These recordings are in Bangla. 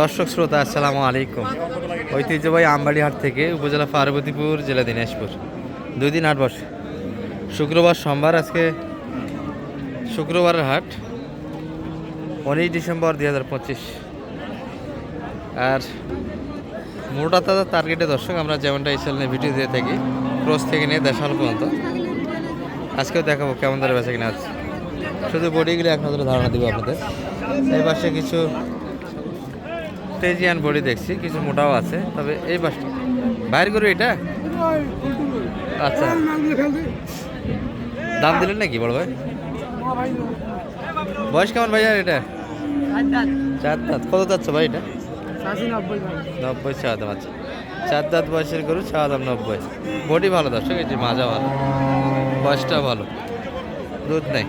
দর্শক শ্রোতা, আসসালামু আলাইকুম। ঐতিহ্যবাহী আমবাড়ি হাট থেকে উপজেলা পার্বতীপুর, জেলা দিনাজপুর। দুই দিন হাট বসে শুক্রবার সোমবার, আজকে শুক্রবারের হাট, উনিশ ডিসেম্বর দুই হাজার পঁচিশ। আর মোটা তাজা টার্গেটে দর্শক, আমরা যেমনটা এই নিয়ে ভিডিও দিয়ে থাকি ক্রস থেকে নিয়ে দেশাল পর্যন্ত। আজকেও দেখাবো কেমন ধরে বেঁচে কিনা আছে শুধু বডিগুলো এক নজরে ধারণা দিব আপনাদের। এই পাশে কিছু তেজিয়ান বডি দেখছি, কিছু মোটাও আছে, তবে এই পাশটা বাইর করবে এটা? আচ্ছা। দাম দিলেন নাকি বড় ভাই? বয়স কেমন ভাই আর এটা? চার দাঁত। কত যাচ্ছে ভাই এটা? নব্বই চা দাম আচ্ছা। চার দাঁত বয়সের গরু চা দাম নব্বই। বডি ভালো দর্শক এই যে মাজা ভালো। বয়সটা ভালো। দুধ নেই।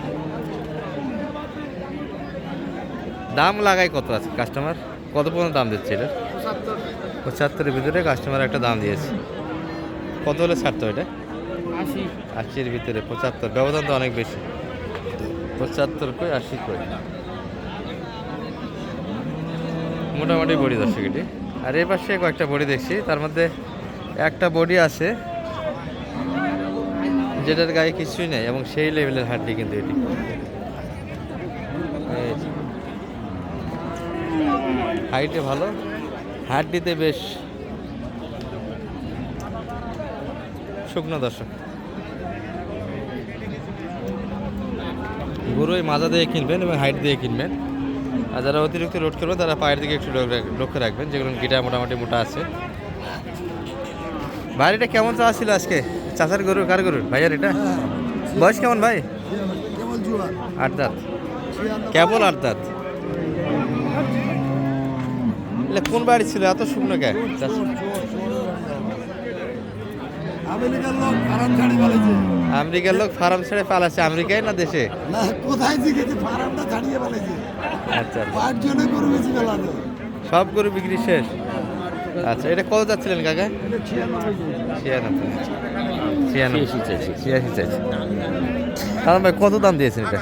দাম লাগাই কত আছে কাস্টমার কত পর্যন্ত দাম দিচ্ছে এটা? পঁচাত্তরের ভিতরে কাস্টমার একটা দাম দিয়েছে। কত হলে ছাড়তো এটা? আশির ভিতরে পঁচাত্তর। ব্যবধান তো অনেক বেশি। পঁচাত্তর কই আশি কই? মোটামুটি বডি দর্শক এটি। আর এই পাশে কয়েকটা বডি দেখছি। তার মধ্যে একটা বডি আছে যেটার গায়ে কিছুই নেই এবং সেই লেভেলের হাড্ডি কিন্তু এটি এই যে। হাইটে ভালো হাড্ডিতে বেশ শুকনো দর্শক। গরু এই মাজা দিয়ে কিনবেন এবং হাইট দিয়ে কিনবেন। আর যারা অতিরিক্ত লোড করবেন তারা পায়ের দিকে একটু লক্ষ্য রাখ- লক্ষ্য রাখবেন যেগুলো গিটা মোটামুটি মোটা আছে। ভাইয়ের এটা কেমন চাওয়া ছিল আজকে? চাষার গরু কার গরু? ভাইয়ার এটা? বয়স কেমন ভাই? কেবল আট দাঁত। কেবল আট দাঁত। এলে কোন বাড়ি ছিল? এত শুকনো কে আমেরিকার লোক ফার্ম ছাড়ি বলেছে আমেরিকার লোক ফার্ম ছেড়ে পালাচ্ছে আমেরিকায় না দেশে? না কোথায় জিগেছে? ফার্মটা ছাড়িয়ে বলেছে আচ্ছা আচ্ছা। পাঁচ জনে গরু বেশি সব গরু বিক্রি শেষ? আচ্ছা এটা কত যাচ্ছিলেন কাকা? এটা ছিয়ানব্বই। ছিয়ানব্বই। ছিয়াশি চাইছি। কারণ ভাই কত দাম দিয়েছেন এটা?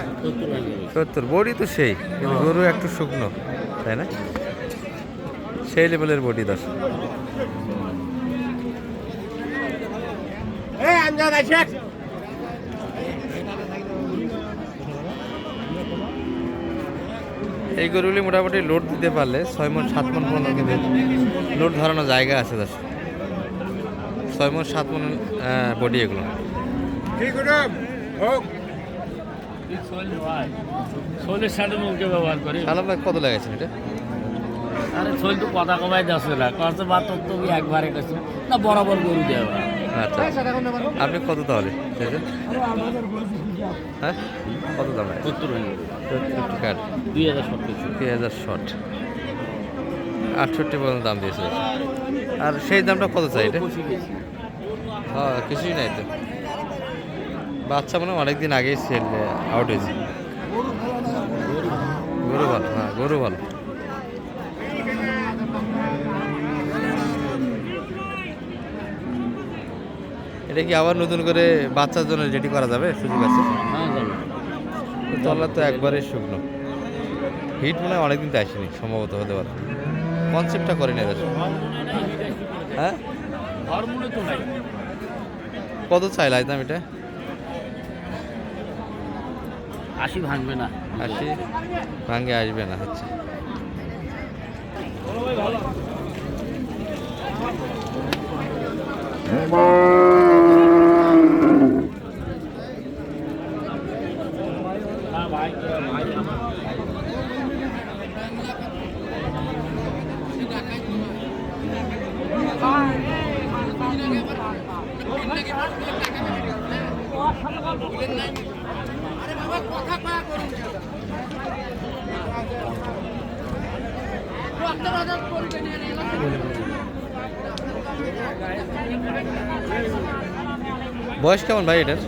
সত্তর। বডি তো সেই কিন্তু গরু একটু শুকনো তাই না? সেই লেভেলের বডি দশ এই গরুগুলি মোটামুটি লোড দিতে পারলে ছয় মন সাত মন পর্যন্ত কিন্তু লোড ধরানো জায়গা আছে দশ ছয় মন সাত মন বডি এগুলো। সালাম কত লাগাইছেন এটা? আরে শৈল তো কথা কমাই যাচ্ছে না কত বা তোর তুমি একবারে কাছে না বরাবর গরু দেওয়া আচ্ছা। আপনি কত তাহলে? হ্যাঁ কত দাম সত্তর হয়ে কাঠ দুই হাজার সত্তর দুই হাজার শট আটষট্টি পর্যন্ত দাম দিয়েছে। আর সেই দামটা কত চাই এটা? হ্যাঁ কিছুই নাই তো। বাচ্চা মনে অনেকদিন আগেই সেল আউট হয়েছে। গরু ভালো হ্যাঁ গরু ভালো। এটা কি আবার নতুন করে বাচ্চার জন্য রেডি করা যাবে? সুযোগ আছে? হ্যাঁ যাবে। তলা তো একবারে শুকনো। হিট মনে হয় অনেকদিন তো আসেনি সম্ভবত হতে পারে। কনসেপ্টটা করে নেবে হ্যাঁ? হরমোনে তো নাই কত চাই লাইতাম এটা? আশি ভাঙবে না। আশি ভাঙ্গে আসবে না হচ্ছে হ্যাঁ বয়স কেমন ভাই এটার?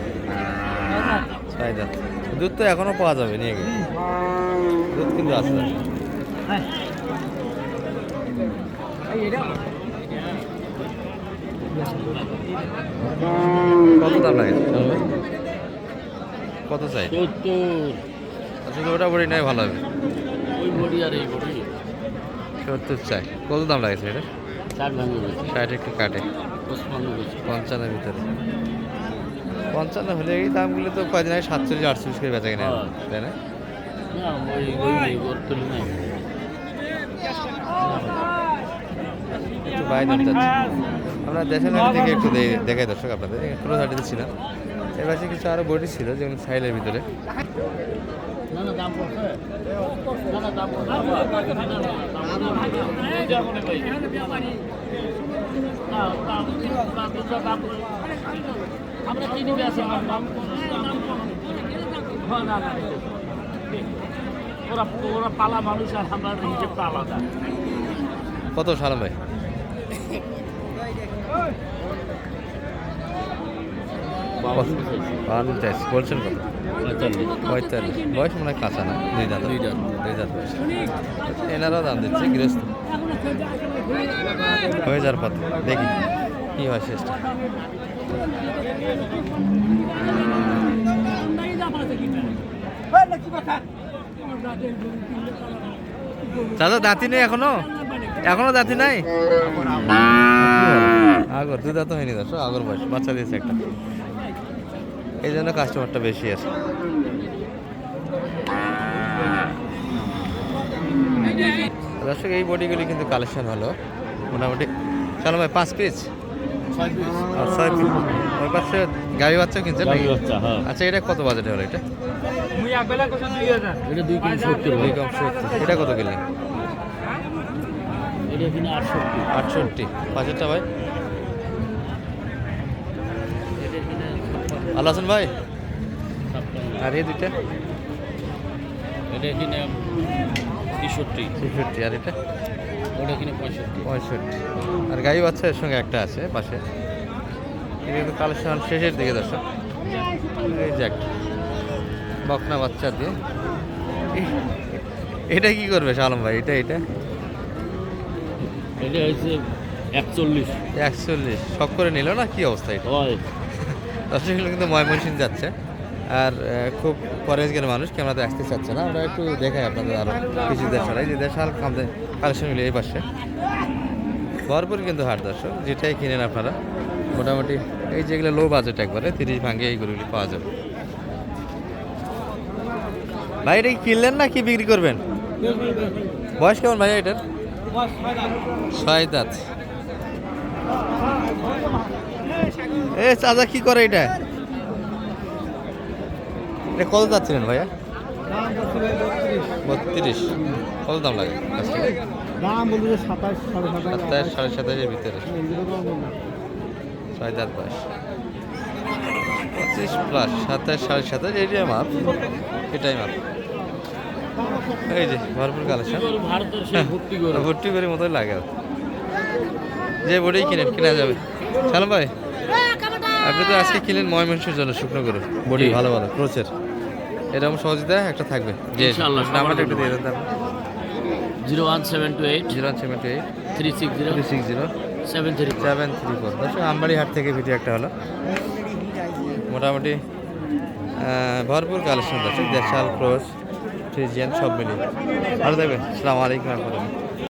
দাঁত দুধ তো এখনও পাওয়া যাবে, নিয়ে গেলে। দুধ কিন্তু আছে। কত দাম লাগে? কত চাই? আসলে ওটা বড়ি নয় ভালো হবে। ওই বডি আর এই বডি। সত্তর চাই। কত দাম লাগেছে এটা? ষাট একটু কাটে। পঞ্চান্নের ভিতরে। পঞ্চান্ন হলে এই দামগুলো তো কয়দিন আগে সাতচল্লিশ আটচল্লিশ করে বেচা কিনা হ্যাঁ। তাই না? বাইরে যাচ্ছে আমরা দেশের হাট থেকে একটু দেখাই দর্শক আপনাদের। ছোটো হাটিতে ছিলাম। এর পাশে কিছু আরও বডি ছিল যেমন সাইলের ভিতরে। আমরা না, না, ওরা ওরা পালা মানুষ আর আমরা কত সালাম ভাই? বাহান্ন চাইছি বলছেন কত? পঁয়তাল্লিশ। বয়স মনে হয় কাঁচা না? দুই দাঁত দুই দাঁত দুই দাঁত বয়স। এনারাও দাম দিচ্ছে গৃহস্থ। হয়ে যাওয়ার পথে। দেখি কি হয় শেষটা। চাচা দাঁতি নেই এখনও? এখনও দাঁতি নাই? আগর দুই দাঁত হয়নি দশ আগর বয়স বাচ্চা দিয়েছে একটা। এই জন্য কাস্টমারটা বেশি আছে। দর্শক এই বডিগুলি কিন্তু কালেকশন হলো। মোটামুটি চলো ভাই পাঁচ পিস আর ছয় পিস ওই পাশে গাড়ি বাচ্চা কিনছে নাকি? হ্যাঁ। আচ্ছা এটা কত বাজেট হলো এটা? এটা দুই কিলো সত্তর দুই কম সত্তর। এটা কত কিনলেন? আটষট্টি। আটষট্টি। পাঁচেরটা ভাই? ভালো আছেন ভাই? আর এই দুইটা? এটা কিনে তেষট্টি। আর এটা? ওটা কিনে পঁয়ষট্টি। পঁয়ষট্টি। আর গাই বাচ্চা এর সঙ্গে একটা আছে পাশে। কিন্তু কালেকশন শেষের দিকে দর্শক। এই যে একটা। বকনা বাচ্চা দিয়ে। এটা কি করবে শালম ভাই? এটা এটা? এটা হয়েছে একচল্লিশ। একচল্লিশ। শখ করে নিল না? কি অবস্থা এটা? দর্শক এগুলো কিন্তু ময়মনসিং যাচ্ছে। আর খুব পরেজগের মানুষ ক্যামেরাতে আসতে চাচ্ছে না। আমরা একটু দেখাই আপনাদের আরও কিছু দেশ ছাড়াই যে দেশাল কামদের কালেকশন মিলে এই পাশে। ভরপুর কিন্তু হাট দর্শক যেটাই কিনেন আপনারা। মোটামুটি এই যেগুলো লো বাজেট একবারে তিরিশ ভাঙ্গে এই গরুগুলি পাওয়া যাবে। ভাই এটা কি কিনলেন না কি বিক্রি করবেন? বয়স কেমন ভাই এটার? ছয় দাঁত। এ চাচা কি করে এটা? এটা কত যাচ্ছিলেন ভাইয়া? বত্রিশ। কত দাম লাগে? দাম বলতে সাতাশ সাড়ে সাতাশ। সাড়ে সাতাশের ভিতরে। ছয় দাঁত বয়স পঁচিশ প্লাস সাতাশ সাড়ে সাতাশ এটাই মাপ। এটাই মাপ। এই যে ভরপুর কালেকশন। ভারতের ভর্তি করে। মতোই লাগে। আর। যে বডি কিনেন কেনা যাবে। সালাম ভাই আপনি তো আজকে কিনলেন ময়মনসিংহের জন্য শুকনো করে বডি। ভালো ভালো ক্রোচের। এরকম সহজতা একটা থাকবে। নাম্বারটা একটু দিয়ে দেন। Zero one seven two eight. Zero one seven two eight. Three six zero. Three six zero. Seven three seven three four. দর্শক আমবাড়ি হাট থেকে ভিডিও একটা হলো। মোটামুটি ভরপুর কালেকশন দর্শক দেশাল ক্রোচ ফ্রিজিয়ান সব মিলিয়ে। ভালো থাকবেন। সালাম আলাইকুম রহমতুল্লাহ।